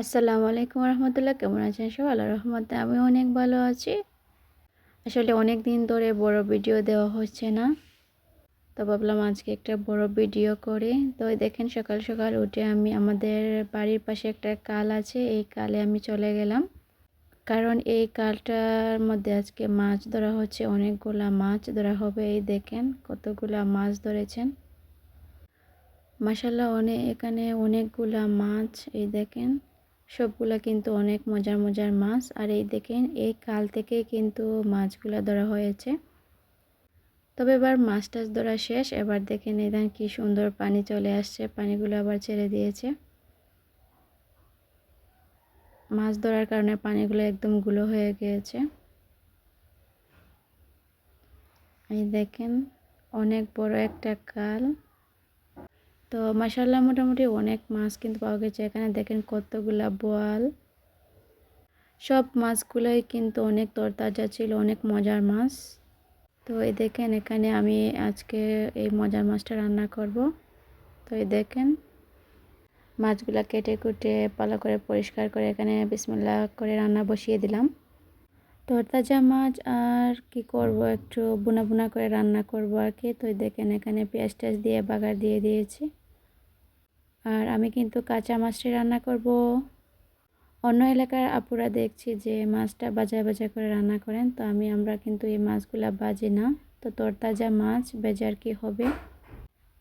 আসসালামু আলাইকুম রহমতুল্লাহ। কেমন আছেন সব আল্লাহ রহমতে আমি অনেক ভালো আছি। আসলে অনেক দিন ধরে বড় ভিডিও দেওয়া হচ্ছে না। তো ভাবলাম আজকে একটা বড় ভিডিও করে। তো দেখেন সকাল সকাল উঠে আমি আমাদের বাড়ির পাশে একটা কাল আছে। এই কালে আমি চলে গেলাম। কারণ এই কালটার মধ্যে আজকে মাছ ধরা হচ্ছে, অনেকগুলা মাছ ধরা হবে। এই দেখেন কতগুলা মাছ ধরেছেন। মাসাল্লাহ অনেক এখানে অনেকগুলা মাছ। এই দেখেন সবগুলা কিন্তু অনেক মজার মজার মাছ। আর এই দেখেন, এই কাল থেকে কিন্তু মাছগুলা ধরা হয়েছে। তবে এবার মাছ টাছ ধরা শেষ। এবার দেখেন এখান কি সুন্দর পানি চলে আসছে। পানিগুলো আবার ছেড়ে দিয়েছে। মাছ ধরার কারণে পানিগুলো একদমগুলো হয়ে গিয়েছে। এই দেখেন, অনেক বড় একটা কাল। তো মাসাল্লাহ মোটামুটি অনেক মাছ কিন্তু পাওয়া গেছে। এখানে দেখেন কতগুলা বোয়াল। সব মাছগুলোই কিন্তু অনেক তরতাজা ছিল, অনেক মজার মাছ। তো এই দেখেন এখানে আমি আজকে এই মজার মাছটা রান্না করব। তো এই দেখেন মাছগুলা কেটে কুটে পালা করে পরিষ্কার করে এখানে বিসমিল্লা করে রান্না বসিয়ে দিলাম। তরতাজা মাছ আর কি করব, একটু বুনা বুনা করে রান্না করব আর কি। তো দেখেন এখানে পেঁয়াজ টেয়াজ দিয়ে বাগার দিয়ে দিয়েছি। আর আমি কিন্তু কাঁচা মাছটি রান্না করব। অন্য এলাকার আপুরা দেখছি যে মাছটা বাজা বাজা করে রান্না করেন, তো আমি, আমরা কিন্তু এই মাছগুলা বাজি না। তো তরতাজা মাছ, বেজার কি হবে?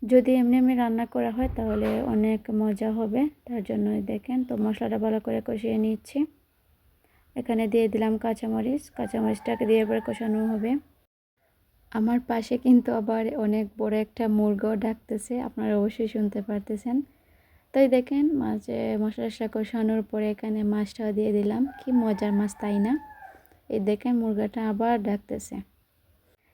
যদি এমনি এমনি রান্না করা হয় তাহলে অনেক মজা হবে, তার জন্যই দেখেন। তো মশলাটা ভালো করে কষিয়ে নিচ্ছি। এখানে দিয়ে দিলাম কাঁচামরিচ, কাঁচামরিচটাকে দিয়ে এবার কষানো হবে। আমার পাশে কিন্তু আবার অনেক বড় একটা মুরগাও ডাকতেছে, আপনারা অবশ্যই শুনতে পারতেছেন। তাই দেখেন মাঝে মশলা টশলা কষানোর পরে এখানে মাছটাও দিয়ে দিলাম। কি মজার মাছ, তাই না? এই দেখেন মুরগাটা আবার ডাকতেছে।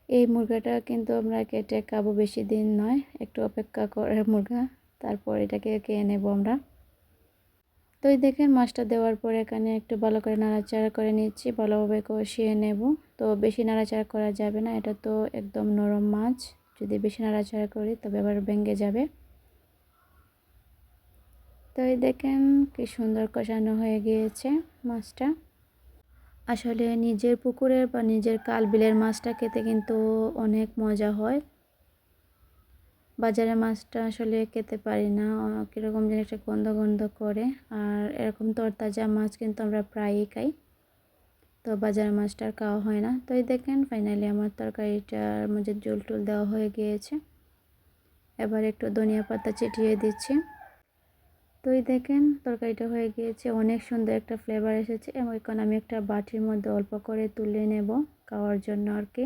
এই মুরগাটা কিন্তু আমরা কেটে খাব বেশি দিন নয়, একটু অপেক্ষা করে মুরগা, তারপর এটাকে খেয়ে নেব আমরা। তো এই দেখেন মাছটা দেওয়ার পরে এখানে একটু ভালো করে নাড়াচাড়া করে নিচ্ছি, ভালোভাবে কষিয়ে নেব। তো বেশি নাড়াচাড়া করা যাবে না, এটা তো একদম নরম মাছ, যদি বেশি নাড়াচাড়া করি তবে আবার ভেঙে যাবে। তো এই দেখেন কি সুন্দর কষানো হয়ে গিয়েছে মাছটা। আসলে নিজের পুকুরের বা নিজের কাল বিলের মাছটা খেতে কিন্তু অনেক মজা হয়। বাজারের মাছটা আসলে খেতে পারি না কীরকম যেন একটা গন্ধ গন্ধ করে। আর এরকম তরতাজা মাছ কিন্তু আমরা প্রায়ই খাই, তো বাজারের মাছটা খাওয়া হয় না। তো এই দেখেন ফাইনালি আমার তরকারিটার মধ্যে জল টুল দেওয়া হয়ে গিয়েছে। এবার একটু ধনিয়া পাতা চিটিয়ে দিচ্ছি। তো এই দেখেন, তরকারিটা হয়ে গিয়েছে, অনেক সুন্দর একটা ফ্লেভার এসেছে। এবং এখন আমি একটা বাটির মধ্যে অল্প করে তুলে নেব খাওয়ার জন্য আর কি।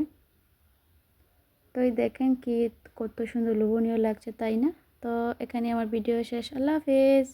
তো এই দেখেন কি কত সুন্দর লোভনীয় লাগছে, তাই না? তো এখানে আমার ভিডিও শেষ। আল্লাহ হাফেজ!